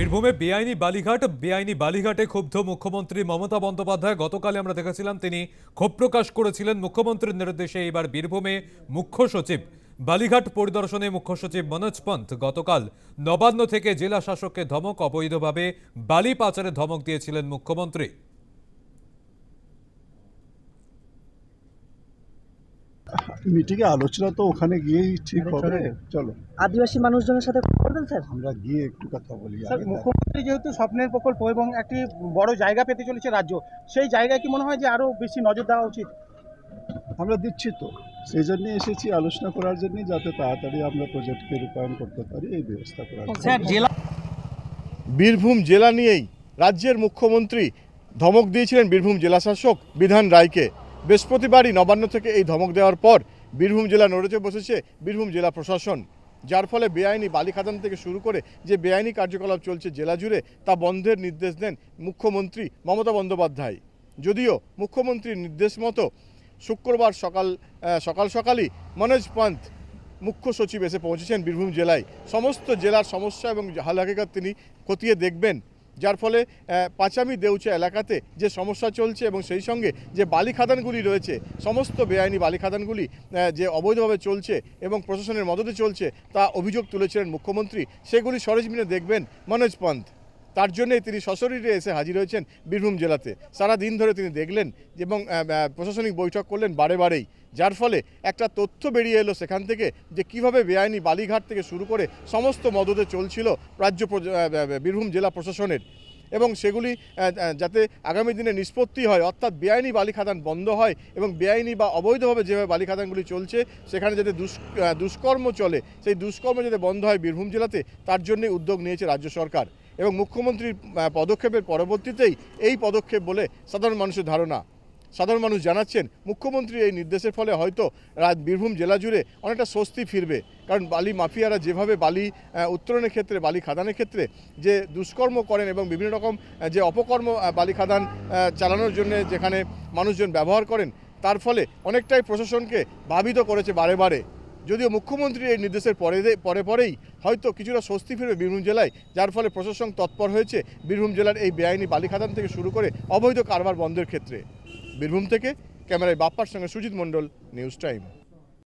বীরভূমে বেআইনি বালিঘাট, বেআইনি বালিঘাটে ক্ষুব্ধ মুখ্যমন্ত্রী মমতা বন্দ্যোপাধ্যায়। গতকালে আমরা দেখেছিলাম তিনি ক্ষোভ প্রকাশ করেছিলেন মুখ্যমন্ত্রীর নির্দেশে। এবার বীরভূমে মুখ্য সচিব, বালিঘাট পরিদর্শনে মুখ্য সচিব মনোজ পন্থ গতকাল নবান্ন থেকে জেলা শাসককে ধমক, অবৈধভাবে বালি পাচারে ধমক দিয়েছিলেন মুখ্যমন্ত্রী। মিটিংয়ে আলোচনা তো ওখানে গিয়েই ঠিক হবে। চলো। আদিবাসী মানুষজনের সাথে কথা বলবেন স্যার? আমরা গিয়ে একটু কথা বলি স্যার মুখ্যমন্ত্রী যেহেতু স্বপ্নের প্রকল্প এবং একটি বড় জায়গা পেতে চলেছে রাজ্য সেই জায়গায় কি মনে হয় যে আরও বেশি নজর দেওয়া উচিত? আমরা দিচ্ছি তো। সেই জন্য এসেছি আলোচনা করার জন্য যাতে তাড়াতাড়ি আমরা প্রজেক্টকে রূপায়ণ করতে পারি এই ব্যবস্থা। স্যার জেলা বীরভূম জেলা নিয়েই রাজ্যের মুখ্যমন্ত্রী ধমক দিয়েছিলেন বীরভূম জেলাশাসক বিধান রায়কে। বৃহস্পতিবারই নবান্ন থেকে এই ধমক দেওয়ার পর বীরভূম জেলা নড়েচে বসেছে বীরভূম জেলা প্রশাসন। যার ফলে বেআইনি বালি খাদান থেকে শুরু করে যে বেআইনি কার্যকলাপ চলছে জেলা জুড়ে, তা বন্ধের নির্দেশ দেন মুখ্যমন্ত্রী মমতা বন্দ্যোপাধ্যায়। যদিও মুখ্যমন্ত্রীর নির্দেশ মতো শুক্রবার সকাল সকাল সকালই মনোজ পন্থ মুখ্য সচিব এসে পৌঁছেছেন বীরভূম জেলায়। সমস্ত জেলার সমস্যা এবং হাল তিনি খতিয়ে দেখবেন। যার ফলে পাঁচামি দেউচা এলাকাতে যে সমস্যা চলছে এবং সেই সঙ্গে যে বালি খাদানগুলি রয়েছে, সমস্ত বেআইনি বালি খাদানগুলি যে অবৈধভাবে চলছে এবং প্রশাসনের মদতে চলছে, তা অভিযোগ তুলেছিলেন মুখ্যমন্ত্রী। সেগুলি সরেজমিনে দেখবেন মনোজ পন্থ। তার জন্যই তিনি সশরীরে এসে হাজির হয়েছেন বীরভূম জেলাতে। সারা দিন ধরে তিনি দেখলেন এবং প্রশাসনিক বৈঠক করলেন বারে বারেই। যার ফলে একটা তথ্য বেরিয়ে এলো সেখান থেকে যে কীভাবে বেআইনি বালিঘাট থেকে শুরু করে সমস্ত মদতে চলছিল রাজ্য বীরভূম জেলা প্রশাসনের। এবং সেগুলি যাতে আগামী দিনে নিষ্পত্তি হয়, অর্থাৎ বেআইনি বালি খাদান বন্ধ হয় এবং বেআইনি বা অবৈধভাবে যেভাবে বালি খাদানগুলি চলছে, সেখানে যাতে দুষ দুষ্কর্ম চলে, সেই দুষ্কর্ম যাতে বন্ধ হয় বীরভূম জেলাতে, তার জন্যই উদ্যোগ নিয়েছে রাজ্য সরকার। এবং মুখ্যমন্ত্রীর পদক্ষেপের পরবর্তীতেই এই পদক্ষেপ বলে সাধারণ মানুষের ধারণা। সাধারণ মানুষ জানাচ্ছেন মুখ্যমন্ত্রীর এই নির্দেশের ফলে হয়তো রাত বীরভূম জেলা জুড়ে অনেকটা স্বস্তি ফিরবে। কারণ বালি মাফিয়ারা যেভাবে বালি উত্তোলনের ক্ষেত্রে, বালি খাদানের ক্ষেত্রে যে দুষ্কর্ম করেন এবং বিভিন্ন রকম যে অপকর্ম বালি খাদান চালানোর জন্য যেখানে মানুষজন ব্যবহার করেন, তার ফলে অনেকটাই প্রশাসনকে ভাবিত করেছে বারে বারে। যদিও মুখ্যমন্ত্রীর এই নির্দেশের পরে পরে পরেই হয়তো কিছুটা স্বস্তি ফিরবে বীরভূম জেলায়, যার ফলে প্রশাসন তৎপর হয়েছে বীরভূম জেলার এই বেআইনি বালিখাদান থেকে শুরু করে অবৈধ কারবার বন্ধের ক্ষেত্রে। বীরভূম থেকে ক্যামেরায় বাপ্পার সঙ্গে সুজিত মণ্ডল, নিউজ টাইম।